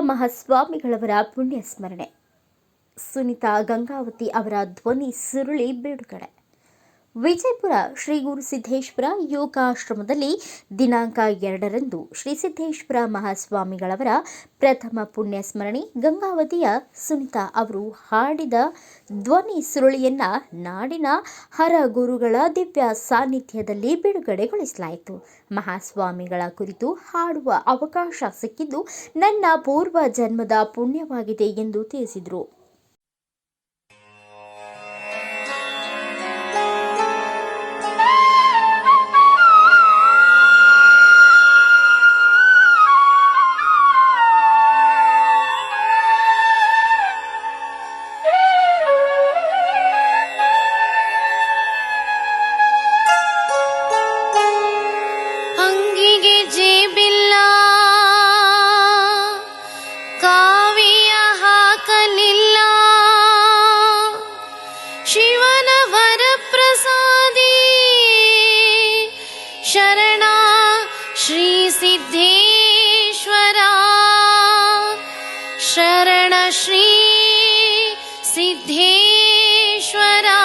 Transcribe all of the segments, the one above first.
ಮಹಾಸ್ವಾಮಿಗಳವರ ಪುಣ್ಯ ಸ್ಮರಣೆ ಸುನಿತಾ ಗಂಗಾವತಿ ಅವರ ಧ್ವನಿ ಸುರುಳಿ ಬಿಡುಗಡೆ. ವಿಜಯಪುರ ಶ್ರೀ ಗುರು ಸಿದ್ದೇಶ್ವರ ಯೋಗಾಶ್ರಮದಲ್ಲಿ ದಿನಾಂಕ ಎರಡರಂದು ಶ್ರೀ ಸಿದ್ದೇಶ್ವರ ಮಹಾಸ್ವಾಮಿಗಳವರ ಪ್ರಥಮ ಪುಣ್ಯ ಸ್ಮರಣೆ ಗಂಗಾವತಿಯ ಸುನಿತಾ ಅವರು ಹಾಡಿದ ಧ್ವನಿ ಸುರುಳಿಯನ್ನ ನಾಡಿನ ಹರ ಗುರುಗಳ ದಿವ್ಯ ಸಾನ್ನಿಧ್ಯದಲ್ಲಿ ಬಿಡುಗಡೆಗೊಳಿಸಲಾಯಿತು. ಮಹಾಸ್ವಾಮಿಗಳ ಕುರಿತು ಹಾಡುವ ಅವಕಾಶ ಸಿಕ್ಕಿದ್ದು ನನ್ನ ಪೂರ್ವ ಜನ್ಮದ ಪುಣ್ಯವಾಗಿದೆ ಎಂದು ತಿಳಿಸಿದರು. सिद्धेश्वरा। शरणश्री सिद्धेश्वरा।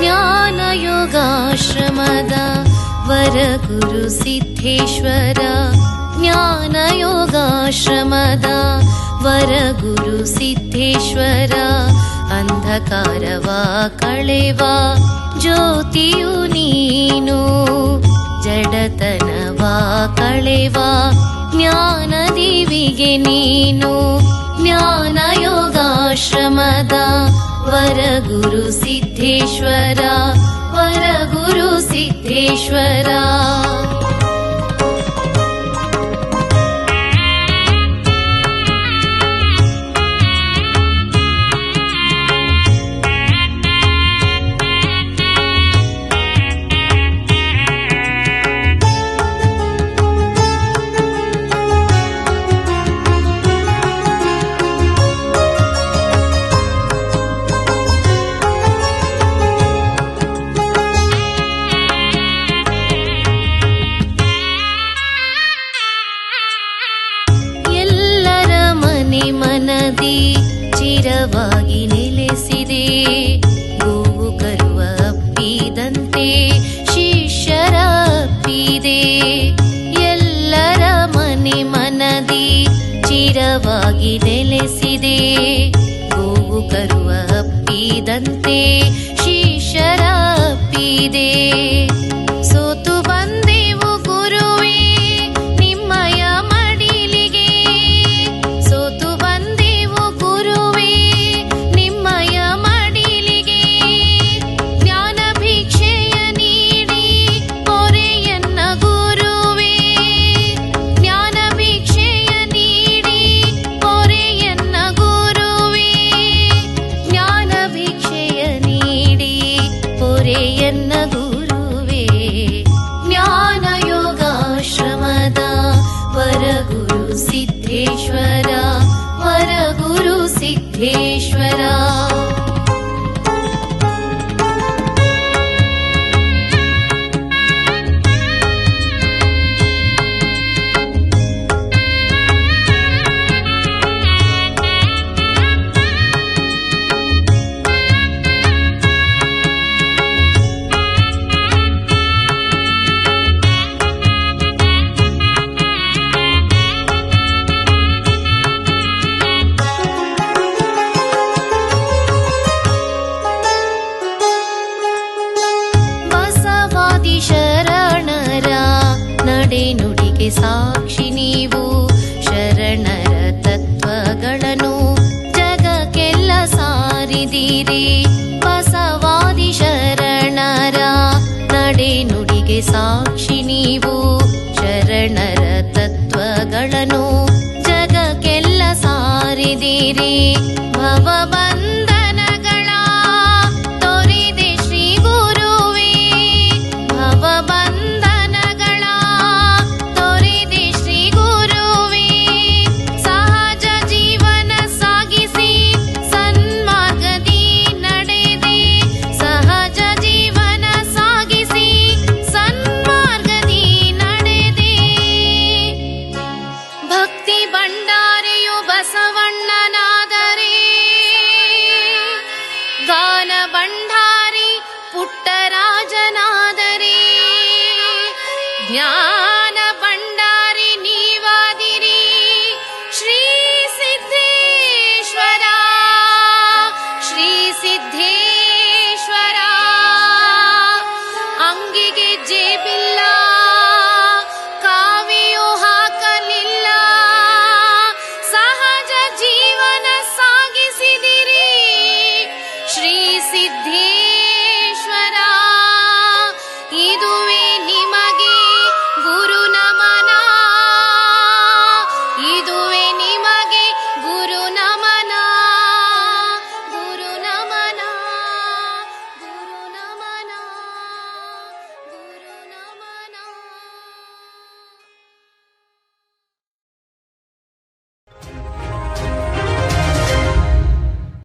ज्ञानयोगाश्रमदा वरगुरु सिद्धेश्वरा। ज्ञानयोगाश्रमदा ವರಗುರು ಗುರು ಸಿದ್ದೇಶ್ವರ, ಅಂಧಕಾರವ ಕಳೆವ, ಜ್ಯೋತಿಯು ನೀನು, ಜಡತನವ ಕಳೆವ, ಜ್ಞಾನ ದೇವಿಗೆ ನೀನು, ಜ್ಞಾನ ಯೋಗಾಶ್ರಮದ ವರಗುರು ಸಿದ್ದೇಶ್ವರ ವರಗುರು ಸಿದ್ದೇಶ್ವರ. ಎಲ್ಲರ ಮನದಿ ಚಿರವಾಗಿ ನೆಲೆಸಿದೆ. ಗೋವು ಕರುವ ಅಪ್ಪಿದಂತೆ ಶಿಷ್ಯರ ಅಪ್ಪಿದೆ. ಎಲ್ಲರ ಮನೆ ಮನದಿ ಚಿರವಾಗಿ ನೆಲೆಸಿದೆ. ಗೋವು ಕರುವ ವರಗುರು ಸಿದ್ದೇಶ್ವರ ಸಾಕ್ಷಿ ನೀವು ಶರಣರ ತತ್ವಗಳನ್ನು ಜಗಕ್ಕೆಲ್ಲ ಸಾರಿದಿರಿ. ಬಸವಾದಿ ಶರಣರ ನಡೆ ನುಡಿಗೆ ಸಾಕ್ಷಿ ನೀವು ಶರಣರ ತತ್ವಗಳನ್ನು ಜಗಕ್ಕೆಲ್ಲ ಸಾರಿದಿರಿ. ಭವಬಂಧನಗಳ